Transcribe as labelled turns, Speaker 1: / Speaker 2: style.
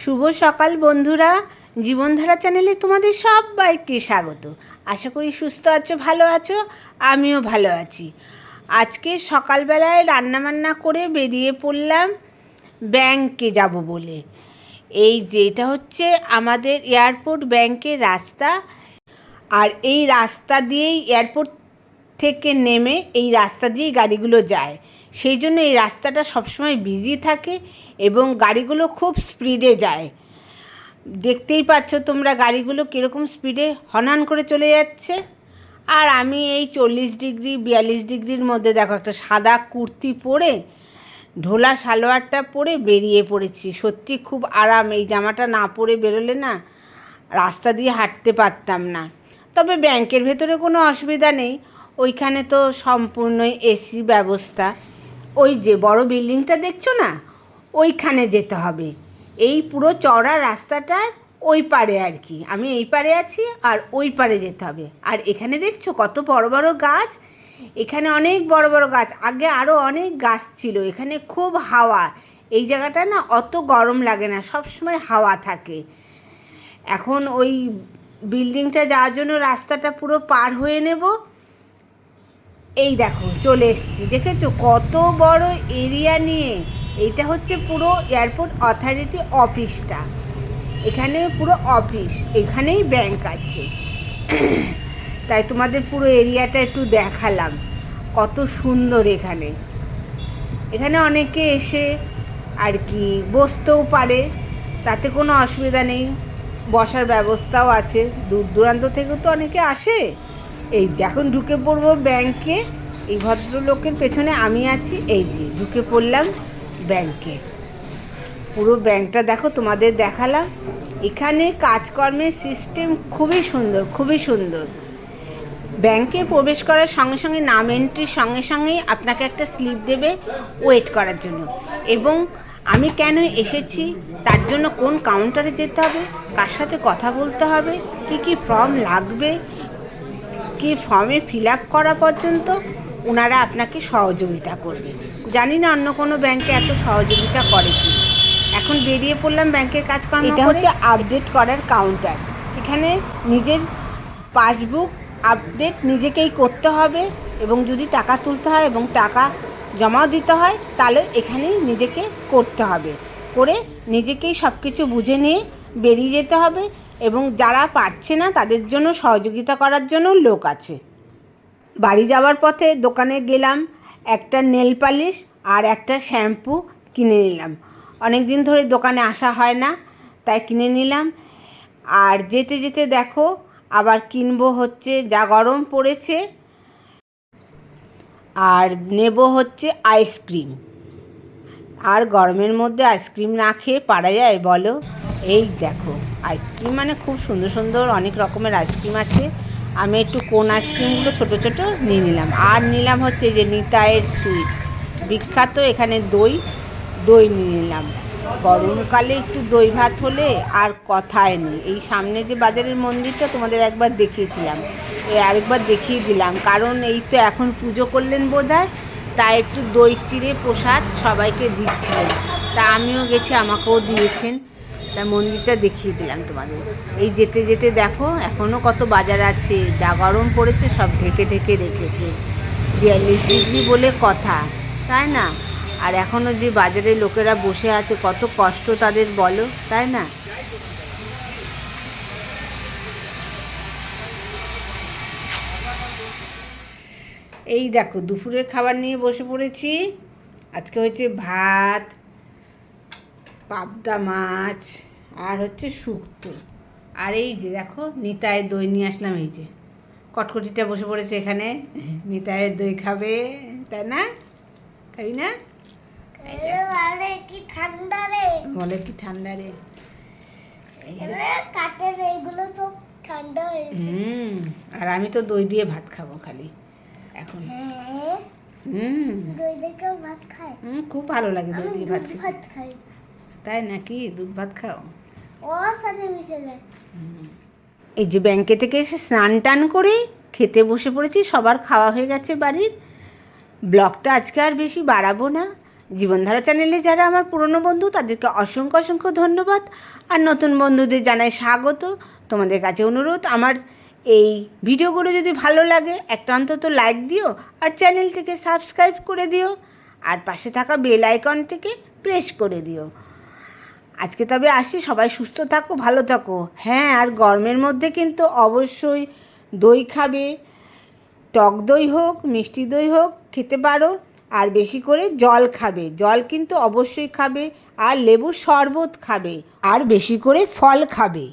Speaker 1: শুভ সকাল বন্ধুরা। জীবনধারা চ্যানেলে তোমাদের সবাইকে স্বাগত। আশা করি সুস্থ আছো, ভালো আছো, আমিও ভালো আছি। আজকে সকালবেলায় রান্নাবান্না করে বেরিয়ে পড়লাম ব্যাংকে যাব বলে। এই যেটা হচ্ছে আমাদের এয়ারপোর্ট ব্যাংকের রাস্তা। আর এই রাস্তা দিয়েই এয়ারপোর্ট থেকে নেমে এই রাস্তা দিয়েই গাড়িগুলো যায়। সেই জন্য এই রাস্তাটা সবসময় বিজি থাকে এবং গাড়িগুলো খুব স্পিডে যায়। দেখতেই পাচ্ছ তোমরা গাড়িগুলো কীরকম স্পিডে হনান করে চলে যাচ্ছে। আর আমি এই চল্লিশ ডিগ্রি, বিয়াল্লিশ ডিগ্রির মধ্যে দেখো একটা সাদা কুর্তি পরে, ঢোলা সালোয়ারটা পরে বেরিয়ে পড়েছি। সত্যি খুব আরাম, এই জামাটা না পরে বেরোলে না রাস্তা দিয়ে হাঁটতে পারতাম না। তবে ব্যাংকের ভেতরে কোনো অসুবিধা নেই। ওইখানে তো সম্পূর্ণই এসি ব্যবস্থা। ওই যে বড় বিল্ডিংটা দেখছ না? ওইখানে যেতে হবে। এই পুরো চড়া রাস্তাটার ওই পারে আর কি। আমি এই পারে আছি আর ওই পারে যেতে হবে। আর এখানে দেখছ কত বড় বড় গাছ? এখানে অনেক বড় বড় গাছ। আগে আরও অনেক গাছ ছিল। এখানে খুব হাওয়া। এই জায়গাটা না অত গরম লাগে না। সব সময় হাওয়া থাকে। এখন ওই বিল্ডিংটা যাওয়ার জন্য রাস্তাটা পুরো পার হয়ে নেব। এই দেখো, চলে এসছি। দেখেছ? কত বড় এরিয়া নিয়ে। এইটা হচ্ছে পুরো এয়ারপোর্ট অথরিটি অফিসটা এখানে পুরো অফিস এখানেই ব্যাংক আছে। তাই তোমাদের পুরো এরিয়াটা একটু দেখালাম। কত সুন্দর এখানে। এখানে অনেকে এসে আর কি বসতেও পারে, তাতে কোনো অসুবিধা নেই। বসার ব্যবস্থাও আছে। দূর দূরান্ত থেকেও তো অনেকে আসে। এই যে, এখন ঢুকে পড়ব ব্যাংকে। এই ভদ্রলোকের পেছনে আমি আছি। এই যে, ঢুকে পড়লাম ব্যাংকে। পুরো ব্যাংকটা দেখো, তোমাদের দেখালাম। এখানে কাজকর্মের সিস্টেম খুবই সুন্দর খুবই সুন্দর। ব্যাংকে প্রবেশ করার সঙ্গে সঙ্গে নাম এন্ট্রির সঙ্গে সঙ্গেই আপনাকে একটা স্লিপ দেবে ওয়েট করার জন্য। এবং আমি কেন এসেছি, তার জন্য কোন কাউন্টারে যেতে হবে, কার সাথে কথা বলতে হবে, কি কি ফর্ম লাগবে কি ফর্মে ফিল আপ করা পর্যন্ত ওনারা আপনাকে সহযোগিতা করবে। জানি না অন্য কোনো ব্যাংকে এত সহযোগিতা করে কি। এখন বেরিয়ে পড়লাম ব্যাংকের কাজকর্ম এটা হচ্ছে আপডেট করার কাউন্টার এখানে নিজের পাসবুক আপডেট নিজেকেই করতে হবে এবং যদি টাকা তুলতে হয় এবং টাকা জমাও দিতে হয় তাহলে এখানেই নিজেকে করতে হবে। করে নিজেকেই সব কিছু বুঝে নিয়ে বেরিয়ে যেতে হবে। এবং যারা পারছে না, তাদের জন্য সহযোগিতা করার জন্য লোক আছে। বাড়ি যাওয়ার পথে দোকানে গেলাম, একটা নেল পালিশ আর একটা শ্যাম্পু কিনে নিলাম। অনেক দিন ধরে দোকানে আসা হয় না, তাই কিনে নিলাম। আর যেতে যেতে দেখো, আবার কিনবো হচ্ছে, যা গরম পড়েছে, আর নেব হচ্ছে আইসক্রিম। আর গরমের মধ্যে আইসক্রিম না খেয়ে পারা যায় বলো? এই দেখো। আইসক্রিম মানে খুব সুন্দর সুন্দর অনেক রকমের আইসক্রিম আছে। আমি একটু কোন আইসক্রিমগুলো ছোট ছোট নিয়ে নিলাম। আর নিলাম হচ্ছে যে নিতায়ের সুইটস বিখ্যাত এখানে দই দই নিয়ে নিলাম। গরমকালে একটু দই ভাত হলে আর কথায় নেই। এই সামনে যে বাজারের মন্দিরটা তোমাদের একবার দেখিয়েছিলাম। আরেকবার দেখিয়ে দিলাম। কারণ এই তো এখন পুজো করলেন বোধ তাই একটু দই চিড়ে প্রসাদ সবাইকে দিচ্ছিলেন। তা আমিও গেছি, আমাকেও দিয়েছেন। তা মন্দিরটা দেখিয়ে দিলাম তোমাদের। এই যেতে যেতে দেখো এখনও কত বাজার আছে, যা গরম পড়েছে সব ঢেকে ঢেকে রেখেছে। বিয়াল্লিশ ডিগ্রি বলে কথা, তাই না? আর এখনও যে বাজারে লোকেরা বসে আছে, কত কষ্ট তাদের বলো, তাই না? এই দেখো, দুপুরের খাবার নিয়ে বসে পড়েছি। আজকে হচ্ছে ভাত, পাবদা মাছ আর হচ্ছে শুক্তো। আর এই যে দেখো নিতায়ের দই নিয়ে আসলাম এই যে। কটকটিটা বসে পড়েছে এখানে। নিতায়ের দই খাবে তাই না? খাবি না?
Speaker 2: আরে কি ঠান্ডা রে?
Speaker 1: বলে কি ঠান্ডা রে?
Speaker 2: এইগুলো সব ঠান্ডা হয়েছে
Speaker 1: হুম আর আমি তো দই দিয়ে ভাত খাব খালি এখন।
Speaker 2: হ্যাঁ?
Speaker 1: হুম।
Speaker 2: দই ভাত
Speaker 1: হুম, খুব ভালো লাগে দই দিয়ে ভাত
Speaker 2: খাই।
Speaker 1: তাই নাকি? দুধ ভাত খাও? এই যে ব্যাংকে থেকে এসে স্নান টান করে খেতে বসে পড়েছি, সবার খাওয়া হয়ে গেছে বাড়ির। ব্লগটা আজকে আর বেশি বাড়াবো না। জীবনধারা চ্যানেলে যারা আমার পুরনো বন্ধু, তাদেরকে অসংখ্য অসংখ্য ধন্যবাদ। আর নতুন বন্ধুদের জানাই স্বাগত। তোমাদের কাছে অনুরোধ, আমার এই ভিডিওগুলো যদি ভালো লাগে, একটা অন্তত লাইক দিও আর চ্যানেলটিকে সাবস্ক্রাইব করে দিও। আর পাশে থাকা বেল আইকনটিকে প্রেস করে দিও। আজকে তবে আসি, সবাই সুস্থ থাকো, ভালো থাকো। হ্যাঁ আর গরমের মধ্যে কিন্তু অবশ্যই দই খাবে। টক দই হোক, মিষ্টি দই হোক, খেতে পারো। আর বেশি করে জল খাবে। জল কিন্তু অবশ্যই খাবে, আর লেবুর শরবত খাবে, আর বেশি করে ফল খাবে।